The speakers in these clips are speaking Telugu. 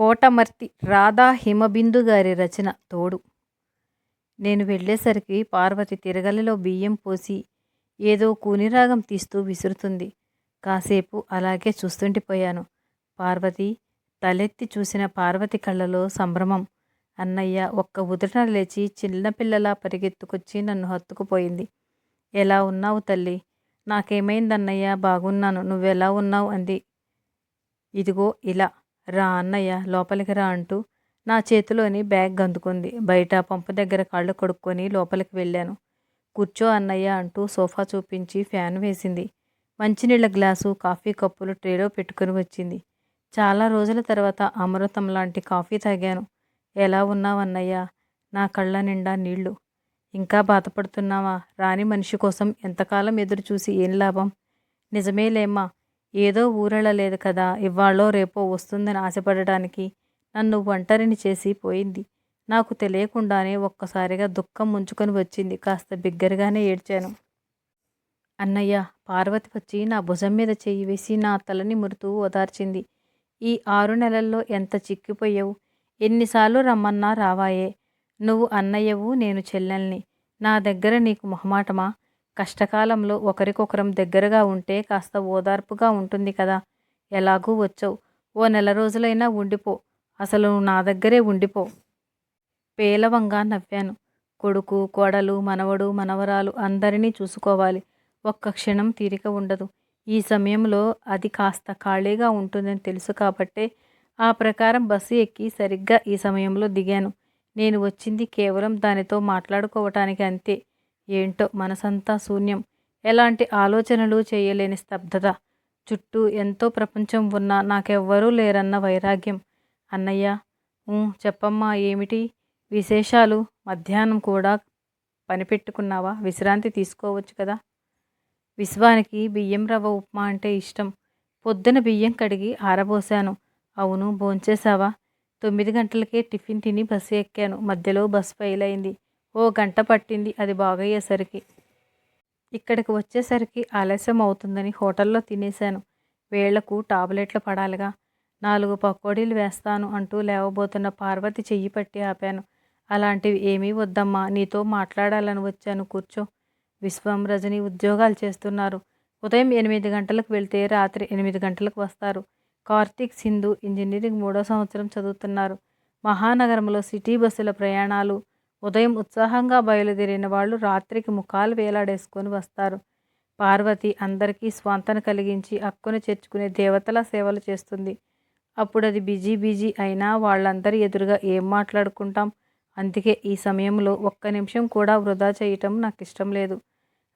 కోటమర్తి రాధా హిమబిందు గారి రచన తోడు. నేను వెళ్ళేసరికి పార్వతి తిరగలిలో బియ్యం పోసి ఏదో కూనిరాగం తీస్తూ విసురుతుంది. కాసేపు అలాగే చూస్తుండిపోయాను పార్వతి తలెత్తి చూసిన పార్వతి కళ్ళలో సంభ్రమం. అన్నయ్య ఒక్క ఉదట లేచి చిన్నపిల్లలా పరిగెత్తుకొచ్చి నన్ను హత్తుకుపోయింది. ఎలా ఉన్నావు తల్లి? నాకేమైందన్నయ్య? బాగున్నాను. నువ్వెలా ఉన్నావు? అంది. ఇదిగో ఇలా. రా అన్నయ్య లోపలికి రా అంటూ నా చేతిలోని బ్యాగ్ అందుకుంది బయట పంపు దగ్గర కాళ్ళు కడుక్కొని లోపలికి వెళ్ళాను. కూర్చో అన్నయ్య అంటూ సోఫా చూపించి ఫ్యాన్ వేసింది. మంచినీళ్ళ గ్లాసు కాఫీ కప్పులు ట్రేలో పెట్టుకుని వచ్చింది. చాలా రోజుల తర్వాత అమృతం లాంటి కాఫీ తాగాను. ఎలా ఉన్నావన్నయ్య? నా కళ్ళ నిండా నీళ్ళు ఇంకా బాధపడుతున్నావా? రాని మనిషి కోసం ఎంతకాలం ఎదురు చూసి ఏం లాభం? నిజమేలేమ్మా ఏదో ఊరెళ్ళలేదు కదా ఇవాళో రేపో వస్తుందని ఆశపడటానికి నన్ను ఒంటరిని చేసి పోయింది. నాకు తెలియకుండానే ఒక్కసారిగా దుఃఖం ముంచుకొని వచ్చింది. కాస్త బిగ్గరగానే ఏడ్చాను. అన్నయ్య పార్వతి వచ్చి నా భుజం మీద చెయ్యి వేసి నా తలని మురుతూ ఓదార్చింది. ఈ ఆరు నెలల్లో ఎంత చిక్కిపోయావు? ఎన్నిసార్లు రమ్మన్నా రావాయే. నువ్వు అన్నయ్యవు నేను చెల్లెల్ని. నా దగ్గర నీకు మొహమాటమా? కష్టకాలంలో ఒకరికొకరం దగ్గరగా ఉంటే కాస్త ఓదార్పుగా ఉంటుంది కదా. ఎలాగూ వచ్చావు. ఓ నెల రోజులైనా ఉండిపో. అసలు నా దగ్గరే ఉండిపో. పేలవంగా నవ్వాను. కొడుకు కోడలు మనవడు మనవరాలు అందరినీ చూసుకోవాలి. ఒక్క క్షణం తీరిక ఉండదు. ఈ సమయంలో అది కాస్త ఖాళీగా ఉంటుందని తెలుసు కాబట్టే ఆ ప్రకారం బస్సు ఎక్కి సరిగ్గా ఈ సమయంలో దిగాను. నేను వచ్చింది కేవలం దానితో మాట్లాడుకోవటానికి అంతే. ఏంటో మనసంతా శూన్యం. ఎలాంటి ఆలోచనలు చేయలేని స్తబ్దత. చుట్టూ ఎంతో ప్రపంచం ఉన్నా నాకెవ్వరూ లేరన్న వైరాగ్యం. అన్నయ్య చెప్పమ్మా ఏమిటి? విశేషాలు? మధ్యాహ్నం కూడా పనిపెట్టుకున్నావా? విశ్రాంతి తీసుకోవచ్చు కదా? విశ్వానికి బియ్యం రవ్వ ఉప్మా అంటే ఇష్టం. పొద్దున బియ్యం కడిగి ఆరబోశాను అవును భోంచేశావా? తొమ్మిది గంటలకే టిఫిన్ తిని బస్సు ఎక్కాను. మధ్యలో బస్సు ఫెయిల్ అయింది ఓ గంట పట్టింది అది బాగయ్యేసరికి. ఇక్కడికి వచ్చేసరికి ఆలస్యం అవుతుందని హోటల్లో తినేశాను. వేళ్ళకు టాబ్లెట్లు పడాలిగా. నాలుగు పకోడీలు వేస్తాను అంటూ లేవబోతున్న పార్వతి చెయ్యి పట్టి ఆపాను. అలాంటివి ఏమీ వద్దమ్మా నీతో మాట్లాడాలని వచ్చాను కూర్చో. విశ్వం రజని ఉద్యోగాలు చేస్తున్నారు. ఉదయం ఎనిమిది గంటలకు వెళ్తే రాత్రి ఎనిమిది గంటలకు వస్తారు. కార్తీక్ సింధు ఇంజనీరింగ్ మూడో సంవత్సరం చదువుతున్నారు. మహానగరంలో సిటీ బస్సుల ప్రయాణాలు ఉదయం ఉత్సాహంగా బయలుదేరిన వాళ్ళు రాత్రికి ముఖాలు వేలాడేసుకొని వస్తారు. పార్వతి అందరికీ స్వాంతన కలిగించి అక్కును చేర్చుకునే దేవతల సేవలు చేస్తుంది. అప్పుడు అది బిజీ బిజీ అయినా వాళ్ళందరి ఎదురుగా ఏం మాట్లాడుకుంటాం? అందుకే ఈ సమయంలో ఒక్క నిమిషం కూడా వృధా చేయటం నాకు ఇష్టం లేదు.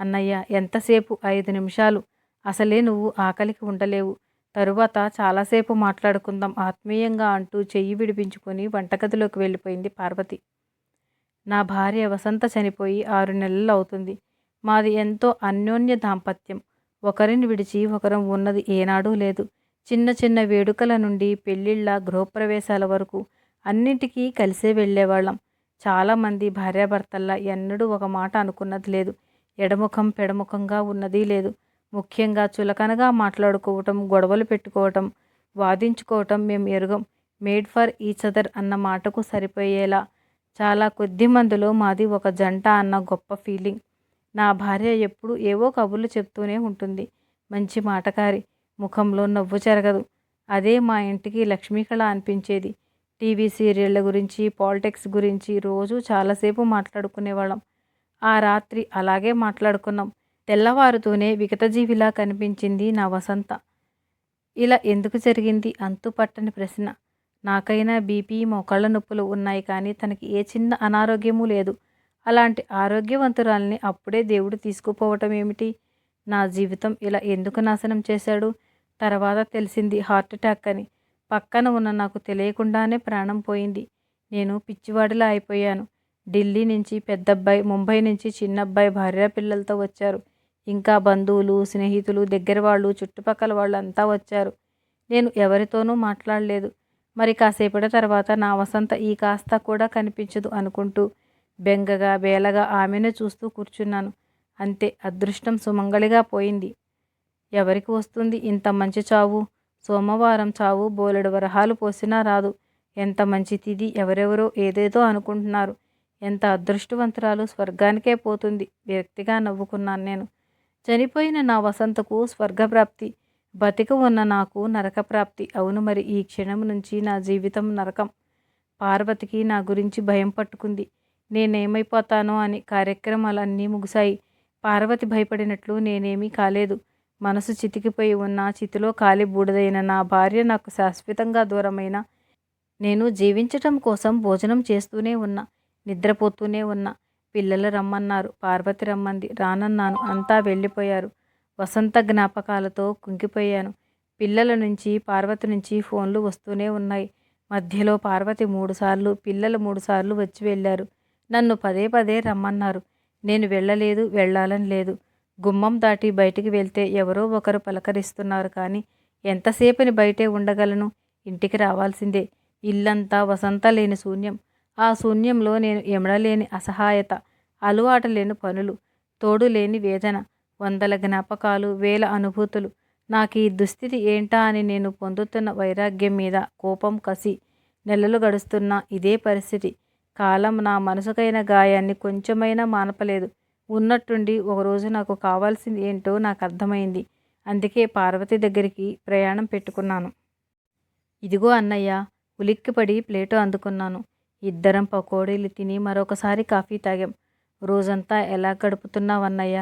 అన్నయ్య ఎంతసేపు? ఐదు నిమిషాలు. అసలే నువ్వు ఆకలికి ఉండలేవు. తరువాత చాలాసేపు మాట్లాడుకుందాం ఆత్మీయంగా అంటూ చెయ్యి విడిపించుకొని వంటగదిలోకి వెళ్ళిపోయింది పార్వతి. నా భార్య వసంత చనిపోయి ఆరు నెలలు అవుతుంది. మాది ఎంతో అన్యోన్య దాంపత్యం. ఒకరిని విడిచి ఒకరం ఉన్నది ఏనాడూ లేదు. చిన్న చిన్న వేడుకల నుండి పెళ్ళిళ్ళ గృహప్రవేశాల వరకు అన్నిటికీ కలిసే వెళ్ళేవాళ్ళం. చాలామంది భార్యాభర్తల్లా ఎన్నడూ ఒక మాట అనుకున్నది లేదు. ఎడముఖం పెడముఖంగా ఉన్నది లేదు. ముఖ్యంగా చులకనగా మాట్లాడుకోవటం గొడవలు పెట్టుకోవటం వాదించుకోవటం మేము ఎరుగం. మేడ్ ఫర్ ఈచ్ అదర్ అన్న మాటకు సరిపోయేలా చాలా కొద్ది మందిలో మాది ఒక జంట అన్న గొప్ప ఫీలింగ్ నా భార్య ఎప్పుడు ఏవో కబుర్లు చెప్తూనే ఉంటుంది. మంచి మాటకారి. ముఖంలో నవ్వు జరగదు. అదే మా ఇంటికి లక్ష్మీకళ అనిపించేది. టీవీ సీరియళ్ళ గురించి పాలిటిక్స్ గురించి రోజు చాలాసేపు మాట్లాడుకునేవాళ్ళం. ఆ రాత్రి అలాగే మాట్లాడుకున్నాం. తెల్లవారుతూనే విగతజీవిలా కనిపించింది నా వసంత. ఇలా ఎందుకు జరిగింది? అంతుపట్టని ప్రశ్న. నాకైనా బీపీ మోకాళ్ళ నొప్పులు ఉన్నాయి కానీ తనకి ఏ చిన్న అనారోగ్యము లేదు. అలాంటి ఆరోగ్యవంతురాల్ని అప్పుడే దేవుడు తీసుకుపోవటం ఏమిటి? నా జీవితం ఇలా ఎందుకు నాశనం చేశాడు? తర్వాత తెలిసింది హార్ట్ అటాక్ అని. పక్కన ఉన్న నాకు తెలియకుండానే ప్రాణం పోయింది. నేను పిచ్చివాడిలా అయిపోయాను. ఢిల్లీ నుంచి పెద్దబ్బాయి ముంబై నుంచి చిన్నబ్బాయి భార్య పిల్లలతో వచ్చారు. ఇంకా బంధువులు స్నేహితులు దగ్గర వాళ్ళు చుట్టుపక్కల వాళ్ళు అంతా వచ్చారు. నేను ఎవరితోనూ మాట్లాడలేదు. మరి కాసేపటి తర్వాత నా వసంత ఈ కాస్త కూడా కనిపించదు అనుకుంటూ బెంగగా బేలగా ఆమెను చూస్తూ కూర్చున్నాను. అంతే అదృష్టం సుమంగళిగా పోయింది. ఎవరికి వస్తుంది? ఇంత మంచి చావు. సోమవారం చావు బోలెడు వరహాలు పోసినా రాదు. ఎంత మంచి తిది ఎవరెవరో ఏదేదో అనుకుంటున్నారు. ఎంత అదృష్టవంతురాలు స్వర్గానికే పోతుంది. వ్యక్తిగా నవ్వుకున్నాను నేను. చనిపోయిన నా వసంతకు స్వర్గప్రాప్తి. బతికి ఉన్న నాకు నరకప్రాప్తి. అవును మరి ఈ క్షణం నుంచి నా జీవితం నరకం. పార్వతికి నా గురించి భయం పట్టుకుంది. నేనేమైపోతానో అని కార్యక్రమాలన్నీ ముగిశాయి. పార్వతి భయపడినట్లు నేనేమీ కాలేదు. మనసు చితికిపోయి ఉన్న చితిలో కాలి బూడిదైన నా భార్య నాకు శాశ్వతంగా దూరమైన నేను జీవించటం కోసం భోజనం చేస్తూనే ఉన్నా నిద్రపోతూనే ఉన్నా పిల్లలు రమ్మన్నారు. పార్వతి రమ్మంది. రానన్నాను. అంతా వెళ్ళిపోయారు. వసంత జ్ఞాపకాలతో కుంగిపోయాను. పిల్లల నుంచి పార్వతి నుంచి ఫోన్లు వస్తూనే ఉన్నాయి. మధ్యలో పార్వతి మూడుసార్లు పిల్లలు మూడుసార్లు వచ్చి వెళ్ళారు. నన్ను పదే పదే రమ్మన్నారు. నేను వెళ్ళలేదు వెళ్ళాలని లేదు. గుమ్మం దాటి బయటికి వెళ్తే ఎవరో ఒకరు పలకరిస్తున్నారు కానీ ఎంతసేపని బయటే ఉండగలను? ఇంటికి రావాల్సిందే. ఇల్లంతా వసంత లేని శూన్యం. ఆ శూన్యంలో నేను ఎమడలేని అసహాయత అలవాటు లేని పనులు తోడు లేని వేదన. వందల జ్ఞాపకాలు వేల అనుభూతులు. నాకు ఈ దుస్థితి ఏంటా అని నేను పొందుతున్న వైరాగ్యం మీద కోపం కసి నెలలు గడుస్తున్న ఇదే పరిస్థితి. కాలం నా మనసుకైన గాయాన్ని కొంచెమైనా మానపలేదు. ఉన్నట్టుండి ఒకరోజు నాకు కావాల్సింది ఏంటో నాకు అర్థమైంది. అందుకే పార్వతి దగ్గరికి ప్రయాణం పెట్టుకున్నాను. ఇదిగో అన్నయ్య ఉలిక్కిపడి ప్లేటు అందుకున్నాను. ఇద్దరం పకోడీలు తిని మరొకసారి కాఫీ తాగాం. రోజంతా ఎలా గడుపుతున్నావన్నయ్య?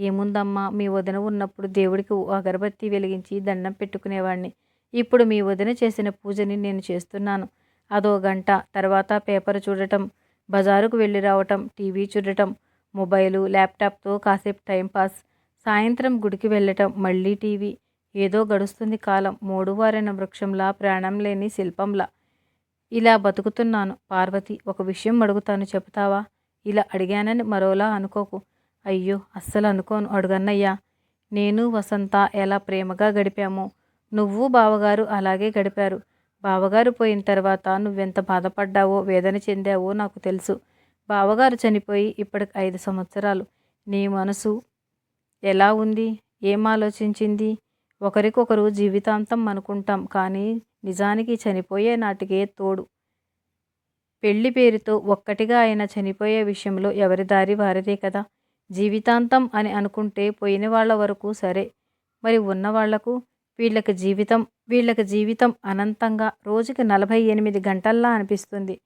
ఏముందమ్మా? మీ వదిన ఉన్నప్పుడు దేవుడికి అగరబత్తి వెలిగించి దండం పెట్టుకునేవాడిని ఇప్పుడు మీ వదిన చేసిన పూజని నేను చేస్తున్నాను. అదో గంట. తర్వాత పేపర్ చూడటం బజారుకు వెళ్ళి రావటం టీవీ చూడటం మొబైలు ల్యాప్టాప్తో కాసేపు టైంపాస్ సాయంత్రం గుడికి వెళ్ళటం మళ్ళీ టీవీ. ఏదో గడుస్తుంది కాలం. మూడువారైన వృక్షంలా ప్రాణం లేని శిల్పంలా. ఇలా బతుకుతున్నాను. పార్వతి ఒక విషయం అడుగుతాను చెబుతావా? ఇలా అడిగానని మరోలా అనుకోకు. అయ్యో అస్సలు అనుకోను. అడుగన్నయ్యా నేను వసంత ఎలా ప్రేమగా గడిపామో? నువ్వు బావగారు అలాగే గడిపారు. బావగారు పోయిన తర్వాత నువ్వెంత బాధపడ్డావో వేదన చెందావో నాకు తెలుసు. బావగారు చనిపోయి ఇప్పటికి ఐదు సంవత్సరాలు. నీ మనసు ఎలా ఉంది? ఏం ఆలోచించింది? ఒకరికొకరు జీవితాంతం అనుకుంటాం కానీ నిజానికి చనిపోయే నాటికే తోడు. పెళ్ళి పేరుతో ఒక్కటిగా ఆయన చనిపోయే విషయంలో ఎవరి దారి వారిదే కదా? జీవితాంతం అని అనుకుంటే పోయిన వాళ్ళ వరకు సరే. మరి ఉన్నవాళ్ళకు వీళ్ళకి జీవితం వీళ్ళకి జీవితం అనంతంగా రోజుకి నలభై ఎనిమిది గంటల్లా అనిపిస్తుంది.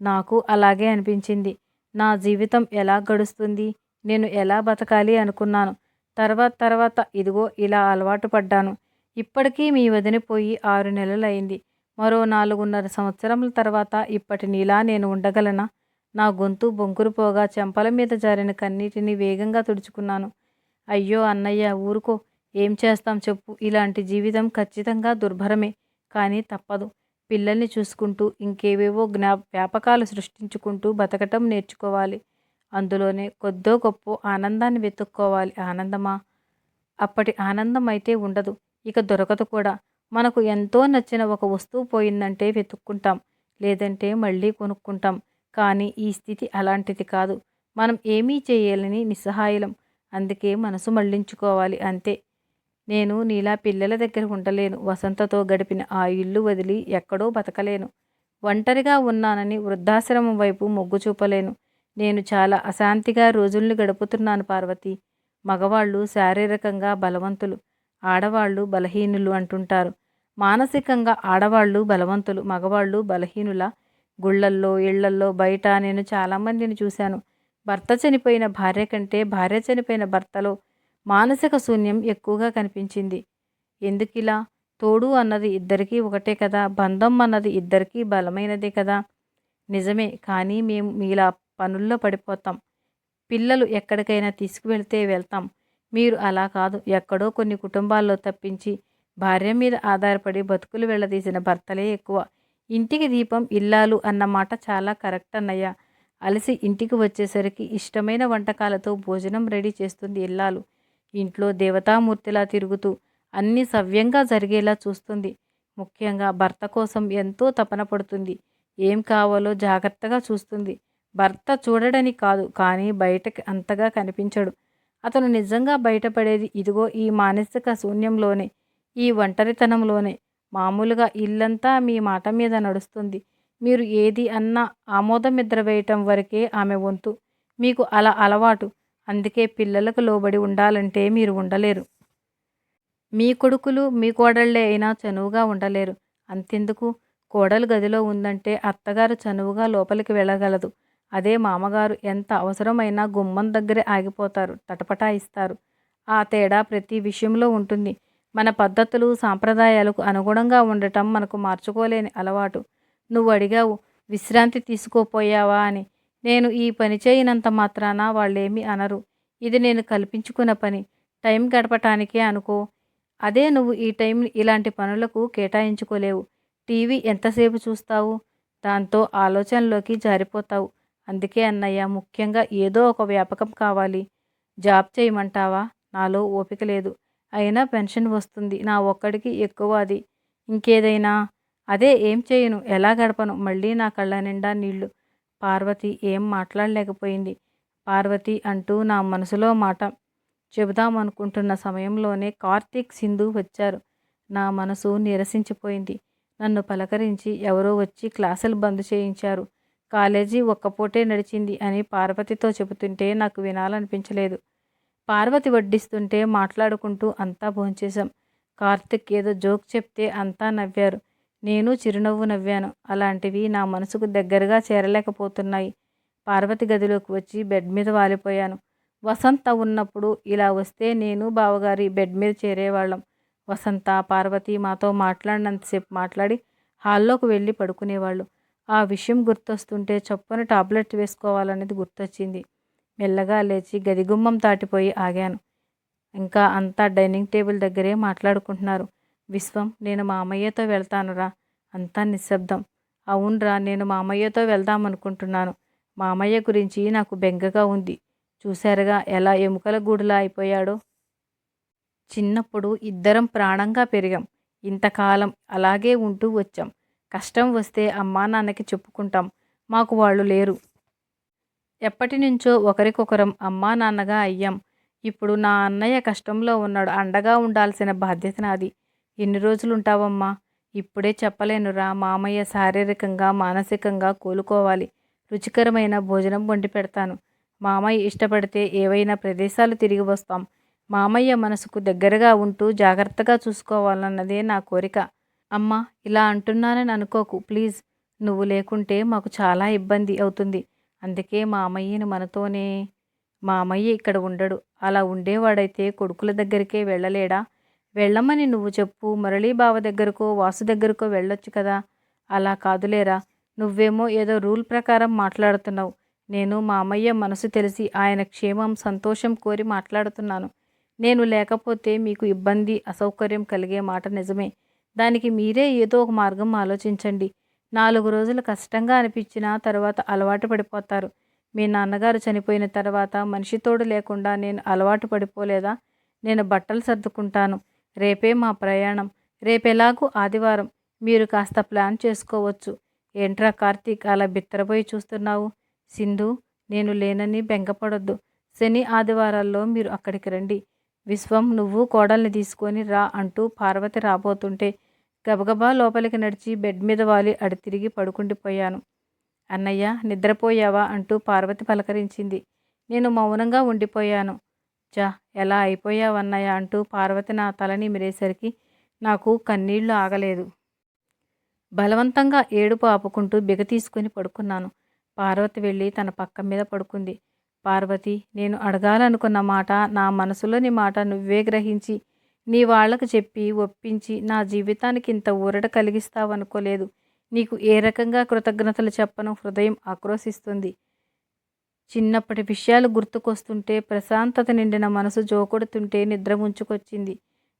నాకు అలాగే అనిపించింది. నా జీవితం ఎలా గడుస్తుంది? నేను ఎలా బతకాలి అనుకున్నాను. తర్వాత తర్వాత ఇదిగో ఇలా అలవాటు పడ్డాను. ఇప్పటికీ మీ వదిలిపోయి ఆరు నెలలైంది. మరో నాలుగున్నర సంవత్సరముల తర్వాత ఇప్పటి నీలా నేను ఉండగలనా? నా గొంతు బొంకురుపోగా చెంపల మీద జారిన కన్నీటిని వేగంగా తుడుచుకున్నాను. అయ్యో అన్నయ్య ఊరుకో. ఏం చేస్తాం చెప్పు. ఇలాంటి జీవితం ఖచ్చితంగా దుర్భరమే కానీ తప్పదు. పిల్లల్ని చూసుకుంటూ ఇంకేవేవో జ్ఞా వ్యాపకాలు సృష్టించుకుంటూ బతకటం నేర్చుకోవాలి. అందులోనే కొద్దో గొప్ప ఆనందాన్ని వెతుక్కోవాలి. ఆనందమా? అప్పటి ఆనందం అయితే ఉండదు. ఇక దొరకదు కూడా. మనకు ఎంతో నచ్చిన ఒక వస్తువు పోయిందంటే వెతుక్కుంటాం. లేదంటే మళ్ళీ కొనుక్కుంటాం. కానీ ఈ స్థితి అలాంటిది కాదు. మనం ఏమీ చేయాలని నిస్సహాయలం. అందుకే మనసు మళ్ళించుకోవాలి అంతే. నేను నీలా పిల్లల దగ్గర ఉండలేను. వసంతతో గడిపిన ఆ ఇల్లు వదిలి ఎక్కడో బతకలేను. ఒంటరిగా ఉన్నానని వృద్ధాశ్రమం వైపు మొగ్గు చూపలేను. నేను చాలా అశాంతిగా రోజుల్ని గడుపుతున్నాను పార్వతి. మగవాళ్ళు శారీరకంగా బలవంతులు. ఆడవాళ్ళు బలహీనులు అంటుంటారు. మానసికంగా ఆడవాళ్ళు బలవంతులు. మగవాళ్ళు బలహీనుల గుళ్ళల్లో ఇళ్ళల్లో బయట నేను చాలామందిని చూశాను. భర్త చనిపోయిన భార్య కంటే భార్య చనిపోయిన భర్తలో మానసిక శూన్యం ఎక్కువగా కనిపించింది. ఎందుకిలా తోడు అన్నది ఇద్దరికీ ఒకటే కదా బంధం అన్నది ఇద్దరికీ బలమైనదే కదా. నిజమే కానీ మేము మీలా పనుల్లో పడిపోతాం. పిల్లలు ఎక్కడికైనా తీసుకువెళ్తే వెళ్తాం. మీరు అలా కాదు ఎక్కడో కొన్ని కుటుంబాల్లో తప్పించి భార్య మీద ఆధారపడి బతుకులు వెళ్ళదీసిన భర్తలే ఎక్కువ. ఇంటికి దీపం ఇల్లాలు అన్న మాట చాలా కరెక్ట్ అన్నయ్య. అలసి ఇంటికి వచ్చేసరికి ఇష్టమైన వంటకాలతో భోజనం రెడీ చేస్తుంది ఇల్లాలు. ఇంట్లో దేవతామూర్తిలా తిరుగుతూ అన్నీ సవ్యంగా జరిగేలా చూస్తుంది. ముఖ్యంగా భర్త కోసం ఎంతో తపన పడుతుంది. ఏం కావాలో జాగ్రత్తగా చూస్తుంది. భర్త చూడడని కాదు కానీ బయటకి అంతగా కనిపించడు. అతను నిజంగా బయటపడేది ఇదిగో ఈ మానసిక శూన్యంలోనే ఈ ఒంటరితనంలోనే. మామూలుగా ఇల్లంతా మీ మాట మీద నడుస్తుంది. మీరు ఏది అన్నా ఆమోదం నిద్ర వేయటం వరకే ఆమె వంతు. మీకు అలా అలవాటు. అందుకే పిల్లలకు లోబడి ఉండాలంటే మీరు ఉండలేరు. మీ కొడుకులు మీ కోడళ్ళే అయినా చనువుగా ఉండలేరు. అంతెందుకు? కోడలు గదిలో ఉందంటే అత్తగారు చనువుగా లోపలికి వెళ్ళగలదు. అదే మామగారు ఎంత అవసరమైనా గుమ్మం దగ్గరే ఆగిపోతారు తటపటాయిస్తారు. ఆ తేడా ప్రతి విషయంలో ఉంటుంది. మన పద్ధతులు సాంప్రదాయాలకు అనుగుణంగా ఉండటం మనకు మార్చుకోలేని అలవాటు. నువ్వు అడిగావు విశ్రాంతి తీసుకోపోయావా? అని. నేను ఈ పని చేయనంత మాత్రాన వాళ్ళేమీ అనరు. ఇది నేను కల్పించుకున్న పని. టైం గడపటానికే అనుకో. అదే నువ్వు ఈ టైం ఇలాంటి పనులకు కేటాయించుకోలేవు. టీవీ ఎంతసేపు చూస్తావు? దాంతో ఆలోచనలోకి జారిపోతావు. అందుకే అన్నయ్య ముఖ్యంగా ఏదో ఒక వ్యాపకం కావాలి. జాబ్ చేయమంటావా? నాలో ఓపిక లేదు. అయినా పెన్షన్ వస్తుంది. నా ఒక్కడికి ఎక్కువ అది. ఇంకేదైనా? అదే ఏం చేయను. ఎలా గడపను? మళ్ళీ నా కళ్ళ నిండా నీళ్ళు పార్వతి ఏం మాట్లాడలేకపోయింది. పార్వతి అంటూ నా మనసులో మాట చెబుదామనుకుంటున్న సమయంలోనే కార్తీక్ సింధు వచ్చారు. నా మనసు నిరసించిపోయింది. నన్ను పలకరించి ఎవరో వచ్చి క్లాసులు బంద్ చేయించారు. కాలేజీ ఒక్కపూటే నడిచింది అని పార్వతితో చెబుతుంటే నాకు వినాలనిపించలేదు. పార్వతి వడ్డిస్తుంటే మాట్లాడుకుంటూ అంతా భోంచేశాం. కార్తిక్ ఏదో జోక్ చెప్తే అంతా నవ్వారు. నేను చిరునవ్వు నవ్వాను. అలాంటివి నా మనసుకు దగ్గరగా చేరలేకపోతున్నాయి. పార్వతి గదిలోకి వచ్చి బెడ్ మీద వాలిపోయాను. వసంత ఉన్నప్పుడు ఇలా వస్తే నేను బావగారి బెడ్ మీద చేరేవాళ్ళం. వసంత పార్వతి మాతో మాట్లాడినంతసేపు మాట్లాడి హాల్లోకి వెళ్ళి పడుకునేవాళ్ళు. ఆ విషయం గుర్తొస్తుంటే చొప్పున టాబ్లెట్ వేసుకోవాలనేది గుర్తొచ్చింది. మెల్లగా లేచి గది గుమ్మం దాటిపోయి ఆగాను. ఇంకా అంతా డైనింగ్ టేబుల్ దగ్గరే మాట్లాడుకుంటున్నారు. విశ్వం నేను మా అమ్మయ్యతో వెళ్తానురా అంతా నిశ్శబ్దం. అవునరా నేను మా అమ్మయ్యతో వెళ్దామనుకుంటున్నాను. మా అమ్మయ్య గురించి నాకు బెంగగా ఉంది. చూశారుగా ఎలా ఎముకల గూడులా అయిపోయాడో. చిన్నప్పుడు ఇద్దరం ప్రాణంగా పెరిగాం. ఇంతకాలం అలాగే ఉంటూ వచ్చాం. కష్టం వస్తే అమ్మా నాన్నకి చెప్పుకుంటాం. మాకు వాళ్ళు లేరు. ఎప్పటి నుంచో ఒకరికొకరం అమ్మా నాన్నగా అయ్యాం. ఇప్పుడు నా అన్నయ్య కష్టంలో ఉన్నాడు. అండగా ఉండాల్సిన బాధ్యత నాది. ఎన్ని రోజులు ఉంటావమ్మా ఇప్పుడే చెప్పలేనురా. మామయ్య శారీరకంగా మానసికంగా కోలుకోవాలి. రుచికరమైన భోజనం వండి పెడతాను. మామయ్య ఇష్టపడితే ఏవైనా ప్రదేశాలు తిరిగి వస్తాం. మామయ్య మనసుకు దగ్గరగా ఉంటూ జాగ్రత్తగా చూసుకోవాలన్నదే నా కోరిక. అమ్మ ఇలా అంటున్నానని అనుకోకు. ప్లీజ్ నువ్వు లేకుంటే మాకు చాలా ఇబ్బంది అవుతుంది. అందుకే మా అమ్మయ్యని మనతోనే మా అమ్మయ్య ఇక్కడ ఉండడు. అలా ఉండేవాడైతే కొడుకుల దగ్గరికే వెళ్ళలేడా? వెళ్ళమని నువ్వు చెప్పు. మురళీ బావ దగ్గరకో వాసు దగ్గరకో వెళ్ళొచ్చు కదా? అలా కాదులేరా? నువ్వేమో ఏదో రూల్ ప్రకారం మాట్లాడుతున్నావు. నేను మా అమ్మయ్య మనసు తెలిసి ఆయన క్షేమం సంతోషం కోరి మాట్లాడుతున్నాను. నేను లేకపోతే మీకు ఇబ్బంది అసౌకర్యం కలిగే మాట నిజమే. దానికి మీరే ఏదో ఒక మార్గం ఆలోచించండి. నాలుగు రోజులు కష్టంగా అనిపించిన తర్వాత అలవాటు పడిపోతారు. మీ నాన్నగారు చనిపోయిన తర్వాత మనిషి తోడు లేకుండా నేను అలవాటు పడిపోలేదా? నేను బట్టలు సర్దుకుంటాను. రేపే మా ప్రయాణం. రేపెలాగూ ఆదివారం. మీరు కాస్త ప్లాన్ చేసుకోవచ్చు. ఏంట్రా కార్తీక్ అలా బిత్తరపోయి చూస్తున్నావు? సింధు నేను లేనని బెంగపడొద్దు. శని ఆదివారాల్లో మీరు అక్కడికి రండి. విశ్వం నువ్వు కోడల్ని తీసుకొని రా అంటూ పార్వతి రాబోతుంటే గబగబా లోపలికి నడిచి బెడ్ మీద వాలి అడి తిరిగి పడుకుండిపోయాను అన్నయ్య నిద్రపోయావా? అంటూ పార్వతి పలకరించింది. నేను మౌనంగా ఉండిపోయాను. జా ఎలా అయిపోయావన్నయ్య అంటూ పార్వతి నా తలని మిరేసరికి నాకు కన్నీళ్ళు ఆగలేదు. బలవంతంగా ఏడుపు ఆపుకుంటూ బిగ తీసుకుని పడుకున్నాను. పార్వతి వెళ్ళి తన పక్క మీద పడుకుంది. పార్వతి నేను అడగాలనుకున్న మాట నా మనసులోని మాట నువ్వే గ్రహించి నీ వాళ్ళకు చెప్పి ఒప్పించి నా జీవితానికి ఇంత ఊరట కలిగిస్తావనుకోలేదు. నీకు ఏ రకంగా కృతజ్ఞతలు చెప్పను? హృదయం ఆక్రోశిస్తుంది. చిన్నప్పటి విషయాలు గుర్తుకొస్తుంటే ప్రశాంతత నిండిన మనసు జోకొడుతుంటే నిద్ర ముంచుకొచ్చింది.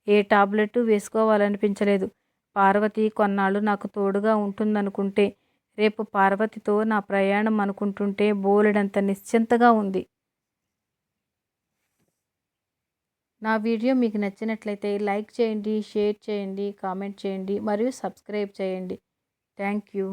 ఏ టాబ్లెట్ వేసుకోవాలనిపించలేదు. పార్వతి కొన్నాళ్ళు నాకు తోడుగా ఉంటుందనుకుంటే రేపు పార్వతితో నా ప్రయాణం అనుకుంటుంటే బోలెడంత నిశ్చింతగా ఉంది. నా వీడియో మీకు నచ్చినట్లయితే లైక్ చేయండి షేర్ చేయండి కామెంట్ చేయండి మరియు సబ్స్క్రైబ్ చేయండి. Thank you.